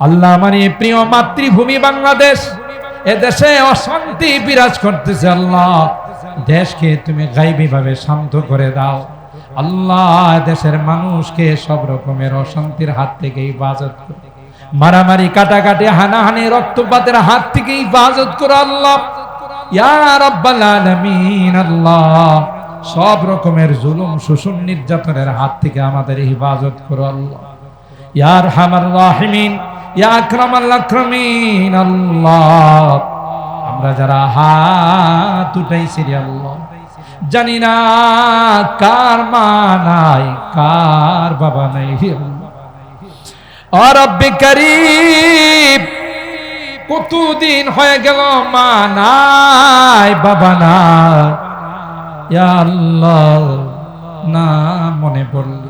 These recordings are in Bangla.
আল্লাহ এই প্রিয় মাতৃভূমি বাংলাদেশ। এ দেশে অশান্তি বিরাজ করতেছে আল্লাহ। দেশকে তুমি গাইবী ভাবে শান্ত করে দাও। আল্লাহ দেশের মানুষকে সব রকমের অশান্তির হাত থেকে ইবাজত মারামারি, কাটাকাটি, হানাহানি, রক্তপাতের হাত থেকে ইবাজত করো আল্লাহ। আল্লাহ। সব রকমের জুলুম শোষণ নির্যাতনের হাত থেকে আমাদের হিফাজত করো আল্লাহ। ইয়া আরহামার রাহিমিন আমরা যারা হাত উঠাইছি রে আল্লাহ, জানি না কার মা নাই, কার বাবা নাই করিম, কতদিন হয়ে গেল মা নাই, বাবা আল্লাহ, না মনে পড়ল।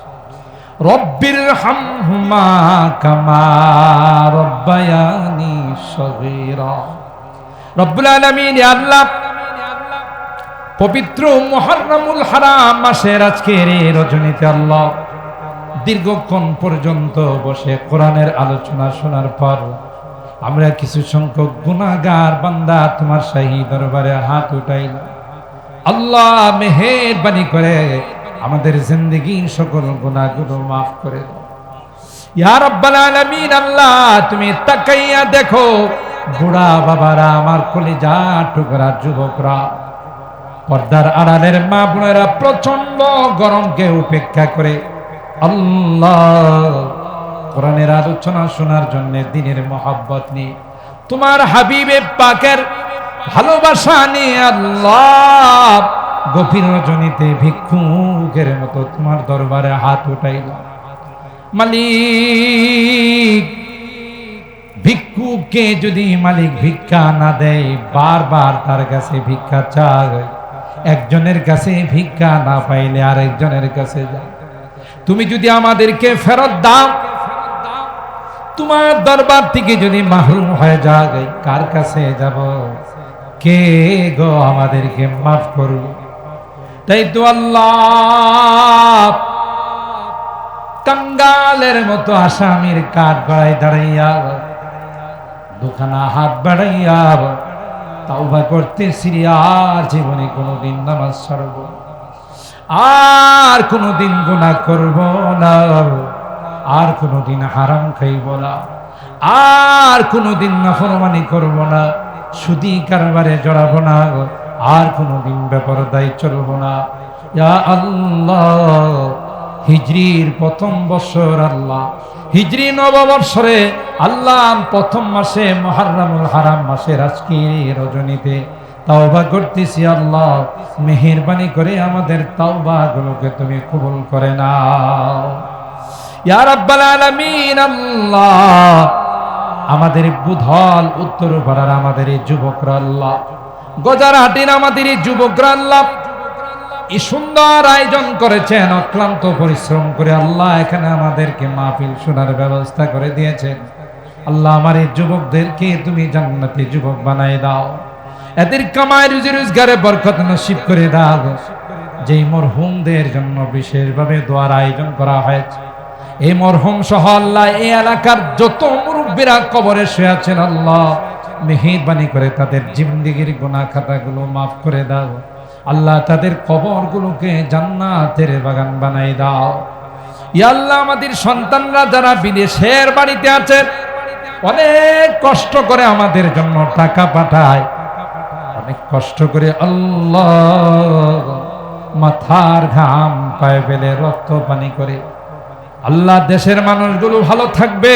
রব্বির হামহুমা কামা রব্বায়ানি সগীরা। রব্বুল আলামিন আল্লাহ, পবিত্র মুহররমুল হারাম মাসের আজকের এই রজনীতে আল্লাহ দীর্ঘক্ষণ পর্যন্ত বসে কোরআনের আলোচনা শোনার পর আমরা কিছু সংখ্যক গুণাগার বান্দা তোমার শাহী দরবারে হাত উঠাইলাম। আল্লাহ মেহেরবানি করে আমাদের জিন্দগির সকল গুণাগুলো মাফ করে ইয়া রাব্বাল আলামিন আল্লাহ, তুমি তাকাইয়া দেখো, বুড়া বাবারা, আমার কলিজা টুকরা, যুবকরা, পর্দার আড়ালের মা বোনেরা প্রচণ্ড গরমকে উপেক্ষা করে আল্লাহ কোরআনের আলোচনা শোনার জন্য দিনের মহাব্বত নিয়ে, তোমার হাবিবে পাকের ভালোবাসা নিয়ে আল্লাহ গভীর রজনীতে ভিক্ষুকের মতো তোমার দরবারে হাত উঠাইল। মালিক, ভিক্ষুককে যদি মালিক ভিক্ষা না দেয়, বারবার তার কাছে ভিক্ষা চায়। একজনের কাছে ভিক্ষা না পাইলে আরেকজনের কাছে যায়। তুমি যদি আমাদেরকে ফেরত দাও, তোমার দরবার থেকে যদি মাহরুম হয়ে যায়, কার কাছে যাব? কে গো আমাদেরকে মাফ করো তাই তো আল্লাহ মতো আসামির কাঠ গড়াই দাঁড়াইয়া, দুখানা হাত বাড়াইয়া, তাওবা করতে আর জীবনে কোনোদিন নামাজ ছাড়ব। আর কোনোদিন গুণা করব না। আর কোনোদিন হারাম খাইব না। আর কোনোদিন নাফরমানি করব না। সুদি কারবারে জড়াবো না। আর কোনোদিন বেপরদায় চলব না। আল্লাহ, হিজরির প্রথম বছর আল্লাহ। হিজরি নববর্ষরে আল্লাহ প্রথম মাসে মহারামুল হারাম মাসের আজকের রজনীতে তাওবা করতেছি আল্লাহ। মেহেরবানি করে আমাদের তাওবা গুলোকে তুমি কবুল করে নাও। ইয়া রাব্বাল আলামিন আল্লাহ, আমাদের বুধল, উত্তর পাড়ার আমাদের এই যুবকরা আল্লাহ। গজারহাটির আমাদের এই যুবকরা আল্লাহ এই সুন্দর আয়োজন করেছেন, অক্লান্ত পরিশ্রম করে আল্লাহ এখানে আমাদেরকে মাহফিল শোনার ব্যবস্থা করে দিয়েছেন। আল্লাহ আমার এই যুবকদেরকে তুমি জান্নাতি যুবক বানাই দাও। এদের কামায় রুজি রোজগারে বরকত নসিব করে দাও। যেই মরহুমদের জন্য বিশেষভাবে দোয়ার আয়োজন করা হয়েছে। এই মরহুম সহ আল্লাহ এই এলাকার যত মুরব্বীরা কবরে শুয়ে আছেন, আল্লাহ মেহেরবানি করে তাদের জিন্দিগির গুণা খাতাগুলো মাফ করে দাও। আল্লাহ তাদের কবরগুলোকে জান্নাতের বাগান বানাই দাও। ইয়া আল্লাহ, আমাদের সন্তানরা যারা বিদেশের বাড়িতে আছে, অনেক কষ্ট করে আমাদের জন্য টাকা পাঠায়। অনেক কষ্ট করে আল্লাহ মাথার ঘাম, পায়ে ফেলে রক্ত পানি করে। আল্লাহ দেশের মানুষগুলো ভালো থাকবে।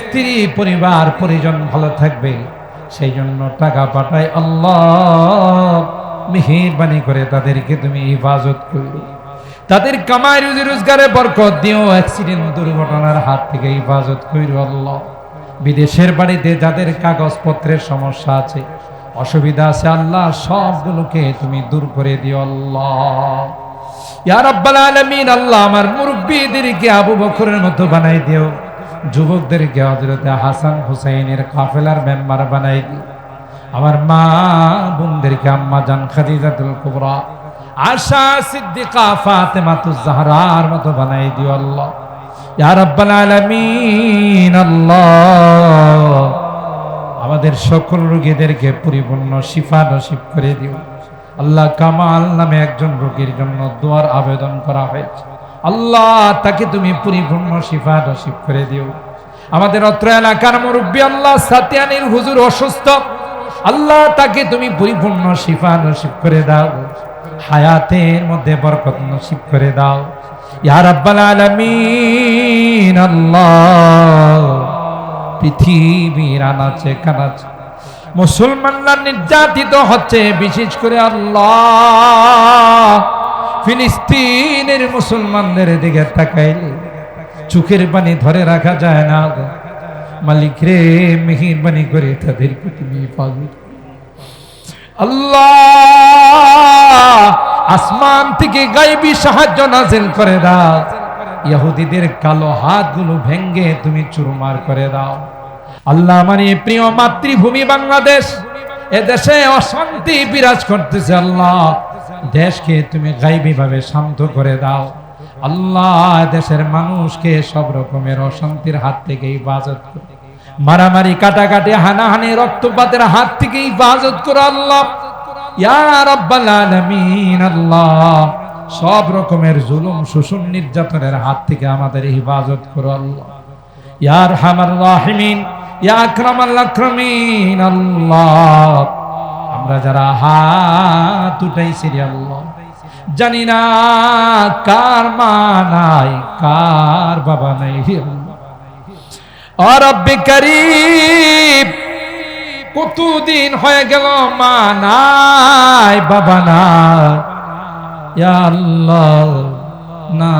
স্ত্রী, পরিবার, পরিজন ভালো থাকবে। সেই জন্য টাকা পাঠায় আল্লাহ, মেহেরবানি করে তাদেরকে তুমি হেফাজত করো তাদের কামাই, রুজি, রোজগারে বরকত দিও অ্যাক্সিডেন্ট দুর্ঘটনার হাত থেকে হেফাজত করো আল্লাহ। বিদেশের বাড়িতে যাদের কাগজপত্রের সমস্যা আছে, অসুবিধা আছে, আল্লাহ সবগুলোকে তুমি দূর করে দিও আল্লাহ। ইয়া রাব্বাল আলামিন, আল্লাহ আমার মুরব্বিদেরকে আবু বকরের মতো বানাই দিও। যুবকদেরকে হযরতে হাসান হুসাইনের কাফেলার মেম্বার বানাই দিও আমার মা বোনদেরকে আম্মা জান খাদিজাতুল কুবরা, আশা, সিদ্দিকা ফাতেমাতুজ জাহরার মতো বানাই দিও আল্লাহ। ইয়া রাব্বাল আলামিন, আল্লাহ। আমাদের সকল রোগীদেরকে পরিপূর্ণ শিফা নসিব করে দিও। আল্লাহ কামাল নামে একজন রোগীর জন্য দোয়ার আবেদন করা হয়েছে। আল্লাহ, তাকে তুমি পরিপূর্ণ শিফা নসিব করে দিও। আমাদের অত্র এলাকার মুরব্বী আল্লাহ সাতিয়ানির হুজুর অসুস্থ। আল্লাহ, তাকে তুমি পরিপূর্ণ শিফা নসিব করে দাও। হায়াতের মধ্যে বরকত নসিব করে দাও। ইয়া রাব্বাল আলামিন, আল্লাহ, পৃথিবীর আনাচে কানাচে। মুসলমানরা নির্যাতিত হচ্ছে, বিশেষ করে আল্লাহ। ফিলিস্তিনের মুসলমানদের দিকে তাকাইলে চোখের পানি ধরে রাখা যায় না মালিক রে মেহিরবানি করে তাদের পাবে আল্লাহ আসমান থেকে গাইবি সাহায্য নাজিল করে দাও। ইহুদিদের কালো হাতগুলো ভেঙ্গে তুমি চুরমার করে দাও। আল্লাহ এই প্রিয় মাতৃভূমি বাংলাদেশ। এ দেশে অশান্তি বিরাজ করতেছে আল্লাহ। দেশকে তুমি গাইবি ভাবে শান্ত করে দাও। আল্লাহ দেশের মানুষকে সব রকমের অশান্তির হাত থেকে করো। মারামারি, কাটাকাটি, হানাহানি, রক্তপাতের হাত থেকে ইবাজত করো আল্লাহ। আল্লাহ। সব রকমের জুলুম শোষণ নির্যাতনের হাত থেকে আমাদের হিফাজত করো আল্লাহ। ইয়ার হামার রাহিমিন, ইয়া আকরামাল আল্লাহ। আমরা যারা হাত উঠাইছি রে আল্লাহ, জানি না কার মা নাই, কার বাবা নাই করিম, কতদিন হয়ে গেল মা নাই, বাবা নাই। আল্লাহ, না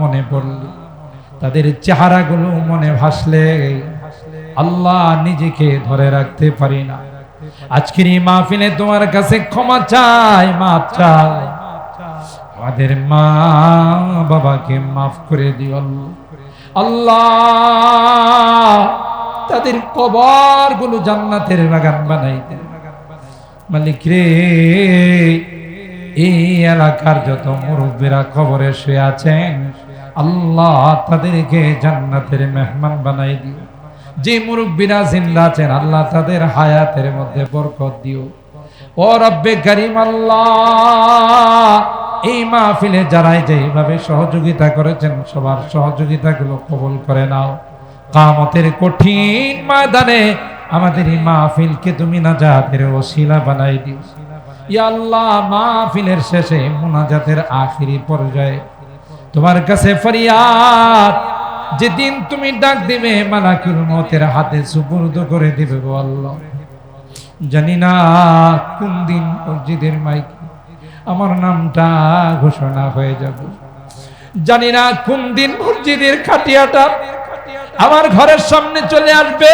মনে পড়লে। তাদের চেহারাগুলো মনে ভাসলে। আল্লাহ নিজেকে ধরে রাখতে পারি না। আজকের এই মাহফিলে তোমার কাছে ক্ষমা চাই, মাফ চাই। আমাদের মা বাবাকে মাফ করে দিও আল্লাহ। তাদের কবরগুলো জান্নাতের বাগান বানাই দেন মালিক রে, এই এলাকার যত মুরব্বীরা খবরে শুয়ে আছেন, আল্লাহ তাদেরকে জান্নাতের মেহমান বানাই দিও। যে মুরব্বীরা জিন্দা আছেন, আল্লাহ তাদের হায়াতের মধ্যে বরকত দিও। ও রব্বে করিম আল্লাহ, এই মাহফিলে যারাই যেভাবে সহযোগিতা করেছেন, সবার সহযোগিতাগুলো কবুল করে নাও। কামতের কঠিন ময়দানে আমাদের এই মাহফিলকে তুমি না জাতের ওসিলা বানাই দিও। আল্লাহ, মাহফিলের শেষে মোনাজাতের আখিরি পর্যায়ে তোমার কাছে ফরিয়াদ যেদিন তুমি ডাক দিবে, মালাকুল মতের হাতে সুপুর্দ করে দিবে গো আল্লাহ। জানি না কোন দিন মসজিদের মাইক, আমার নামটা ঘোষণা হয়ে যাবে। জানি না কোন দিন মসজিদের খাটিয়াটা, আমার ঘরের সামনে চলে আসবে।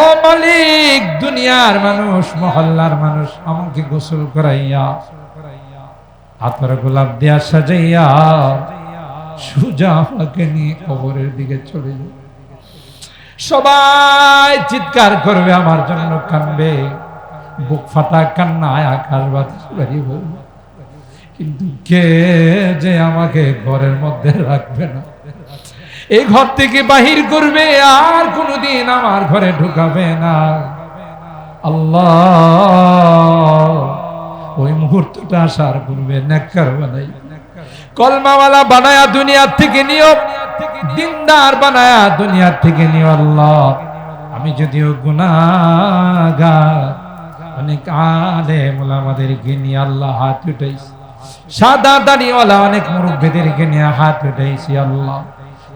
ও মালিক, দুনিয়ার মানুষ, মহল্লার মানুষ, আমাকে গোসল করাইয়া হাতের গোলাপ দেয়া সাজাইয়া সুজা আমাকে নিয়ে কবরের দিকে চলে যায় সবাই চিৎকার করবে, আমার জন্য কানবে বুক ফাটা কান্নায় আকাশ বাতাস কিন্তু কে যে আমাকে ঘরের মধ্যে রাখবে না? এই ঘর থেকে বাহির করবে, আর কোনোদিন আমার ঘরে ঢুকাবে না। আল্লাহ, ওই মুহূর্তটা আসার পূর্বে নেককার বানাই। কলমাওয়ালা বানায়া দুনিয়ার থেকে নিও, দিনদার বানায়া দুনিয়ার থেকে নিও আল্লাহ। আমি যদিও গুনাগার অনেক আলে মোলামাদেরকে নিয়ে আল্লাহ হাত উঠাইছি। সাদা দাড়িওয়ালা অনেক মুরব্বীদেরকে নিয়ে হাত উঠাইছি আল্লাহ।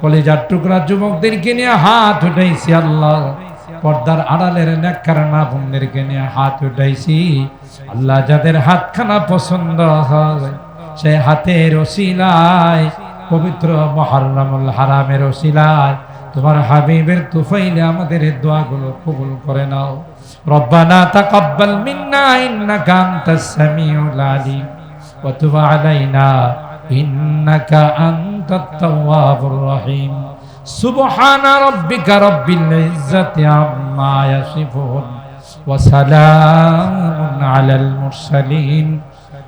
কলেজার টুকরা যুবকদেরকে নিয়ে হাত উঠাইছি আল্লাহ। পর্দার আড়ালের নেককার মা বোনদেরকে নিয়ে হাত উঠাইছি। আল্লাহ যাদের হাতখানা পছন্দ হয় সে হাতের ওসিলায়, পবিত্র মহরমুল হারামের ওসিলায়। তোমার হাবিবের তুফাইলে আমাদের দোয়াগুলো কবুল করে নাও। রব্বানা তাকাব্বাল মিন্না ইন্নাকা আনতাস সামিউল আলিম। ওয়া তুব আলাইনা ইন্নাকা আনতাত তাওয়াবুর রহিম। সুবহানা রাব্বিকা রাব্বিল ইজ্জাতি আম্মা ইয়াসিফুন। ওয়া সালামুন আলাল মুরসালিন।